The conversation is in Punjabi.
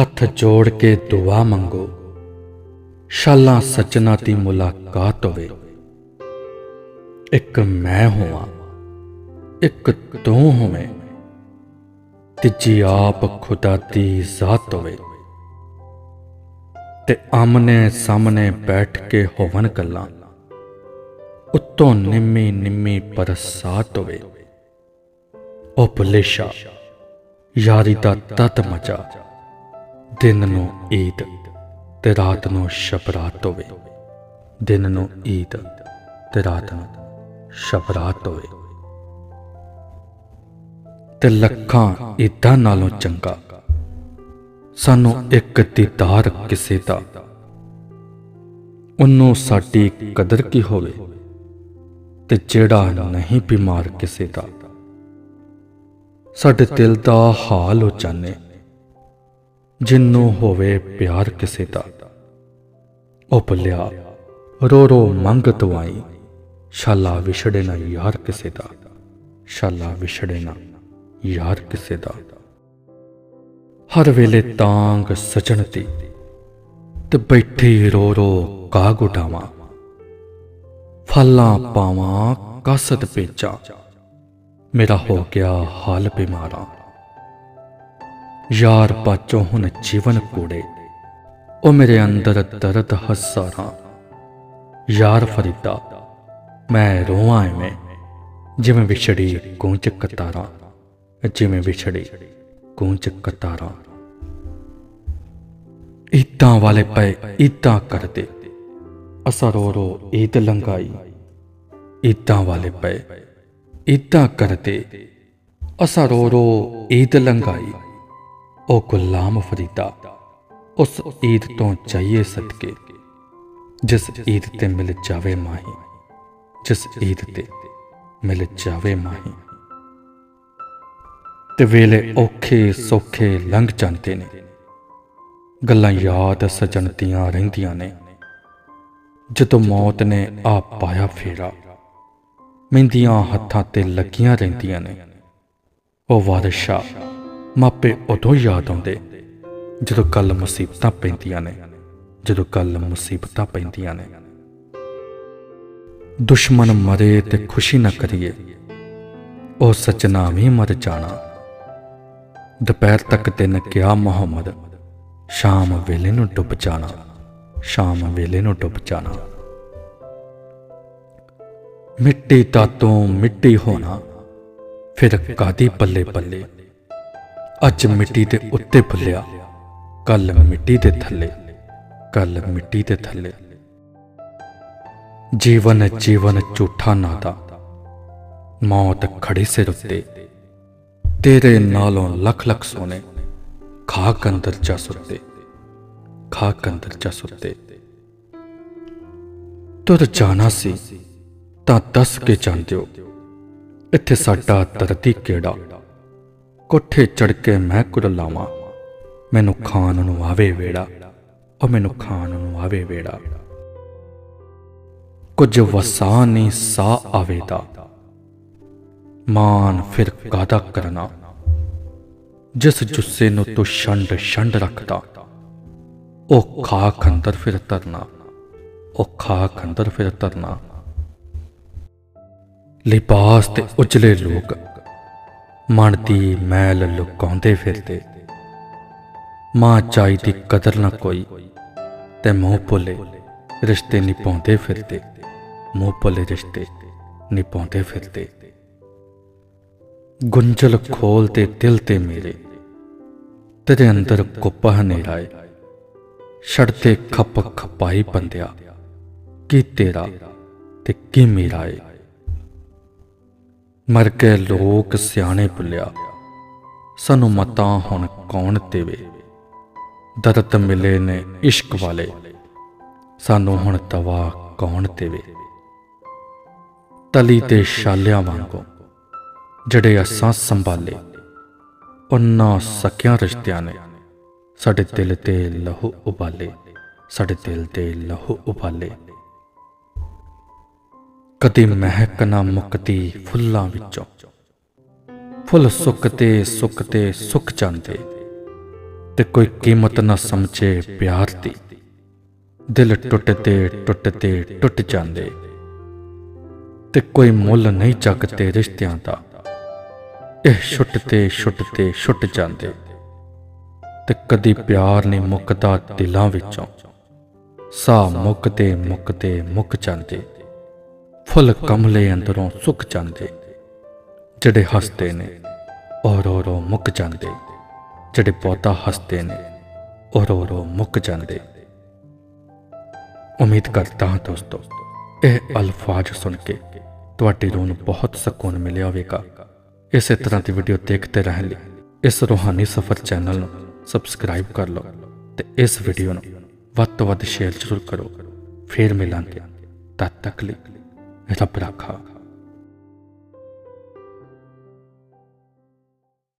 ਹੱਥ ਜੋੜ ਕੇ ਦੁਆ ਮੰਗੋ। ਸ਼ਾਲਾਂ ਸੱਜਣਾ ਦੀ ਮੁਲਾਕਾਤ ਹੋਵੇ। ਇੱਕ ਮੈਂ ਹੋਵਾਂ, ਇੱਕ ਤੂੰ ਹੋਵੇਂ। ਤੀਜੀ ਆਪ ਖੁਦਾ ਦੀ ਜ਼ਾਤ ਹੋਵੇ। ਤੇ ਆਮਨੇ ਸਾਹਮਣੇ ਬੈਠ ਕੇ ਹੋਵਨ ਗੱਲਾਂ, ਉੱਤੋਂ ਨਿੰਮੀ ਨਿੰਮੀ ਬਰਸਾਤ ਹੋਵੇ। ਉਹ ਭੁਲੇਸ਼ਾ ਯਾਰੀ ਦਾ ਤਤ ਮਚਾ ਦਿਨ ਨੂੰ ਈਦ ਤੇ ਰਾਤ ਨੂੰ ਸ਼ਬਰਾਤ ਹੋਵੇ ਦਿਨ ਨੂੰ ਈਦ ਤੇ ਰਾਤ ਨੂੰ ਸ਼ਬਰਾਤ ਹੋਵੇ ਤੇ ਲੱਖਾਂ ਈਦਾਂ ਨਾਲੋਂ ਚੰਗਾ। ਸਾਨੂੰ ਇੱਕ ਦੀਦਾਰ ਕਿਸੇ ਦਾ, ਉਹਨੂੰ ਸਾਡੀ ਕਦਰ ਕੀ ਹੋਵੇ ਤੇ ਜਿਹੜਾ ਨਹੀਂ ਬਿਮਾਰ ਕਿਸੇ ਦਾ। ਸਾਡੇ ਦਿਲ ਦਾ ਹਾਲ ਹੋ ਜਾਣੇ। ਜਿੰਨੂੰ ਹੋਵੇ ਪਿਆਰ ਕਿਸੇ ਦਾ। ਉਹ ਭੁੱਲਿਆ, ਰੋ ਰੋ ਮੰਗ ਦਵਾਈ ਸ਼ਾਲਾ ਵਿਛੜੇ ਨਾ ਯਾਰ ਕਿਸੇ ਦਾ ਸ਼ਾਲਾ ਵਿਛੜੇ ਨਾ ਯਾਰ ਕਿਸੇ ਦਾ। ਹਰ ਵੇਲੇ ਤਾਂਗ ਸਜਣ ਦੀ ਤੇ ਬੈਠੀ ਰੋ ਰੋ ਕਾਗ ਉਡਾਵਾਂ। ਫਲਾਂ ਪਾਵਾਂ ਕਸਦ ਪੇਚਾ, ਮੇਰਾ ਹੋ ਗਿਆ ਹਾਲ ਬਿਮਾਰਾਂ। ਯਾਰ ਬਾਚੋਂ ਹੁਣ ਜੀਵਨ ਕੋੜੇ। ਉਹ ਮੇਰੇ ਅੰਦਰ ਦਰਦ ਹਜ਼ਾਰਾਂ ਯਾਰ ਫਰੀਦਾ, ਮੈਂ ਰੋਵਾਂ ਐਵੇਂ। ਜਿਵੇਂ ਵਿਛੜੀ ਗੂੰਜ ਕਤਾਰਾਂ। ਜਿਵੇਂ ਵਿਛੜੀ ਗੂੰਜ ਕਤਾਰਾਂ। ਇਤਾਂ ਵਾਲੇ ਪਏ ਇਤਾਂ ਕਰਦੇ। ਅਸਾਂ ਰੋ ਰੋ ਈਦ ਲੰਗਾਈ ਇਤਾਂ ਵਾਲੇ ਪਏ ਇਤਾਂ ਕਰਦੇ। ਅਸਾਂ ਰੋ ਰੋ ਈਦ ਲੰਗਾਈ ਉਹ ਗੁਲਾਮ ਫਰੀਦਾ, ਉਸ ਈਦ ਤੋਂ ਚਾਹੀਏ ਸਦਕੇ, ਜਿਸ ਈਦ ਤੇ ਮਿਲ ਜਾਵੇ ਮਾਹੀ, ਜਿਸ ਈਦ ਤੇ ਮਿਲ ਜਾਵੇ ਮਾਹੀ। ਤੇ ਵੇਲੇ ਔਖੇ ਸੌਖੇ ਲੰਘ ਜਾਂਦੇ ਨੇ, ਗੱਲਾਂ ਯਾਦ ਸਜਣ ਦੀਆਂ ਰਹਿੰਦੀਆਂ ਨੇ। ਜਦੋਂ ਮੌਤ ਨੇ ਆ ਪਾਇਆ ਫੇਰਾ, ਮਹਿੰਦੀਆਂ ਹੱਥਾਂ ਤੇ ਲੱਗੀਆਂ ਰਹਿੰਦੀਆਂ ਨੇ, ਉਹ ਵਾਰਿਸ਼ਾ ਮਾਪੇ ਉਦੋਂ ਯਾਦ ਆਉਂਦੇ ਜਦੋਂ ਕੱਲ ਮੁਸੀਬਤਾਂ ਪੈਂਦੀਆਂ ਨੇ, ਜਦੋਂ ਕੱਲ ਮੁਸੀਬਤਾਂ ਪੈਂਦੀਆਂ ਨੇ। ਦੁਸ਼ਮਣ ਮਰੇ ਤੇ ਖੁਸ਼ੀ ਨਾ ਕਰੀਏ, ਉਹ ਸੱਜਣਾ ਵੀ ਮਰ ਜਾਣਾ। ਦੁਪਹਿਰ ਤੱਕ ਤਿੰਨ ਕਿਹਾ ਮੁਹੰਮਦ, ਸ਼ਾਮ ਵੇਲੇ ਨੂੰ ਡੁੱਬ ਜਾਣਾ, ਸ਼ਾਮ ਵੇਲੇ ਨੂੰ ਡੁੱਬ ਜਾਣਾ। ਮਿੱਟੀ ਦਾ ਤੋਂ ਮਿੱਟੀ ਹੋਣਾ, ਫਿਰ ਕਾਦੀ ਪੱਲੇ ਪੱਲੇ ਅੱਜ ਮਿੱਟੀ ਦੇ ਉੱਤੇ ਭੁੱਲਿਆ ਕੱਲ ਮਿੱਟੀ ਦੇ ਥੱਲੇ। ਕੱਲ ਮਿੱਟੀ ਦੇ ਥੱਲੇ। ਜੀਵਨ ਜੀਵਨ ਝੂਠਾ ਨਾਦਾ। ਮੌਤ ਖੜੇ ਸਿਰ ਉੱਤੇ। ਤੇਰੇ ਨਾਲੋਂ ਲੱਖ ਲੱਖ ਸੋਨੇ। ਖਾਕ ਅੰਦਰ ਜਾ ਸੁੱਤੇ। ਖਾਕ ਅੰਦਰ ਜਾ ਸੁੱਤੇ। ਤੁਰ ਜਾਣਾ ਸੀ। ਤਾਂ ਦੱਸ ਕੇ ਜਾਂਦੇ ਹੋ। ਇੱਥੇ ਸਾਡਾ ਧਰਤੀ ਕਿਹੜਾ? ਕੋਠੇ ਚੜ ਕੇ ਮੈਂ ਕੁਰਲਾਵਾਂ ਮੈਨੂੰ ਖਾਣ ਨੂੰ ਆਵੇ ਵੇੜਾ, ਉਹ ਮੈਨੂੰ ਖਾਣ ਨੂੰ ਆਵੇ ਵੇੜਾ। ਕੁਝ ਵਸਾ ਨਹੀਂ ਸਾ ਆਵੇਦਾ ਮਾਨ ਫਿਰ ਕਾਦਾ ਕਰਨਾ? ਜਿਸ ਜੁੱਸੇ ਨੂੰ ਤੂੰ ਛੰਡ ਛੰਡ ਰੱਖਦਾ, ਉਹ ਖਾਕ ਅੰਦਰ ਫਿਰ ਤਰਨਾ ਉਹ ਖਾਕ ਅੰਦਰ ਫਿਰ ਤਰਨਾ ਲਿਬਾਸ ਤੇ ਉਜਲੇ ਲੋਕ ਮਨ ਦੀ ਮੈਲ ਲੁਕਾਉਂਦੇ ਫਿਰਦੇ। ਮਾਂ ਚਾਈ ਦੀ ਕਦਰ ਨਾ ਕੋਈ, ਤੇ ਮੂੰਹ ਭੁੱਲੇ ਰਿਸ਼ਤੇ ਨਿਭਾਉਂਦੇ ਫਿਰਦੇ। ਮੂੰਹ ਭੁੱਲੇ ਰਿਸ਼ਤੇ ਨਿਭਾਉਂਦੇ ਫਿਰਦੇ। ਗੁੰਝਲ ਖੋਲ ਤੇ ਦਿਲ ਤੇ ਮੇਰੇ, ਤੇਰੇ ਅੰਦਰ ਕੁੱਪਾ ਹਨੇਰਾ ਏ ਛੜਤੇ ਖੱਪ ਖਪਾਈ ਬੰਦਿਆ, ਕੀ ਤੇਰਾ ਤੇ ਕੀ ਮੇਰਾ ਏ ਮਰ ਕੇ ਲੋਕ ਸਿਆਣੇ ਭੁੱਲਿਆ। ਸਾਨੂੰ ਮਤਾਂ ਹੁਣ ਕੌਣ ਦੇਵੇ? ਦਰਦ ਮਿਲੇ ਨੇ ਇਸ਼ਕ ਵਾਲੇ। ਸਾਨੂੰ ਹੁਣ ਤਵਾ ਕੌਣ ਦੇਵੇ? ਤਲੀ ਤੇ ਛਾਲਿਆਂ ਵਾਂਗੋ, ਜਿਹੜੇ ਅਸਾਂ ਸੰਭਾਲੇ, ਉਹਨਾਂ ਸਕਿਆਂ ਰਿਸ਼ਤਿਆਂ ਨੇ ਸਾਡੇ ਦਿਲ ਤੇ ਲਹੂ ਉਬਾਲੇ, ਸਾਡੇ ਦਿਲ ਤੇ ਲਹੂ ਉਬਾਲੇ। ਕਦੇ ਮਹਿਕ ਨਾ ਮੁਕਤੀ ਫੁੱਲਾਂ ਵਿੱਚੋਂ। ਫੁੱਲ ਸੁੱਕਤੇ ਸੁੱਕਤੇ ਸੁੱਕ ਜਾਂਦੇ। ਤੇ ਕੋਈ ਕੀਮਤ ਨਾ ਸਮਝੇ ਪਿਆਰ ਦੀ। ਦਿਲ ਟੁੱਟਦੇ ਟੁੱਟਦੇ ਟੁੱਟ ਜਾਂਦੇ। ਤੇ ਕੋਈ ਮੁੱਲ ਨਹੀਂ ਚੱਕਦੇ ਰਿਸ਼ਤਿਆਂ ਦਾ। ਇਹ ਛੁੱਟਦੇ ਛੁੱਟਦੇ ਛੁੱਟ ਜਾਂਦੇ। ਤੇ ਕਦੀ ਪਿਆਰ ਨਹੀਂ ਮੁੱਕਦਾ ਦਿਲਾਂ ਵਿੱਚੋਂ। ਸਾਹ ਮੁੱਕਦੇ ਮੁੱਕਦੇ ਮੁੱਕ ਜਾਂਦੇ। ਫੁੱਲ ਕਮਲੇ ਅੰਦਰੋਂ ਸੁੱਕ ਜਾਂਦੇ, ਜਿਹੜੇ ਹੱਸਦੇ ਨੇ ਉਹ ਰੋ ਰੋ ਮੁੱਕ ਜਾਂਦੇ। ਜਿਹੜੇ ਬਹੁਤਾ ਹੱਸਦੇ ਨੇ ਉਹ ਰੋ ਰੋ ਮੁੱਕ ਜਾਂਦੇ। ਉਮੀਦ ਕਰਦਾ ਹਾਂ ਦੋਸਤੋ, ਇਹ ਅਲਫਾਜ਼ ਸੁਣ ਕੇ ਤੁਹਾਡੀ ਰੂਹ ਨੂੰ ਬਹੁਤ ਸਕੂਨ ਮਿਲਿਆ ਹੋਵੇਗਾ। ਇਸੇ ਤਰ੍ਹਾਂ ਦੀ ਵੀਡੀਓ ਦੇਖਦੇ ਰਹਿਣ ਲਈ ਇਸ ਰੂਹਾਨੀ ਸਫਰ ਚੈਨਲ ਨੂੰ ਸਬਸਕ੍ਰਾਈਬ ਕਰ ਲਓ ਤੇ ਇਸ ਵੀਡੀਓ ਨੂੰ ਵੱਧ ਤੋਂ ਵੱਧ ਸ਼ੇਅਰ ਜ਼ਰੂਰ ਕਰੋ। ਫੇਰ ਮਿਲਾਂਗੇ। ਤਦ ਤੱਕ ਲਈ ethopetaka。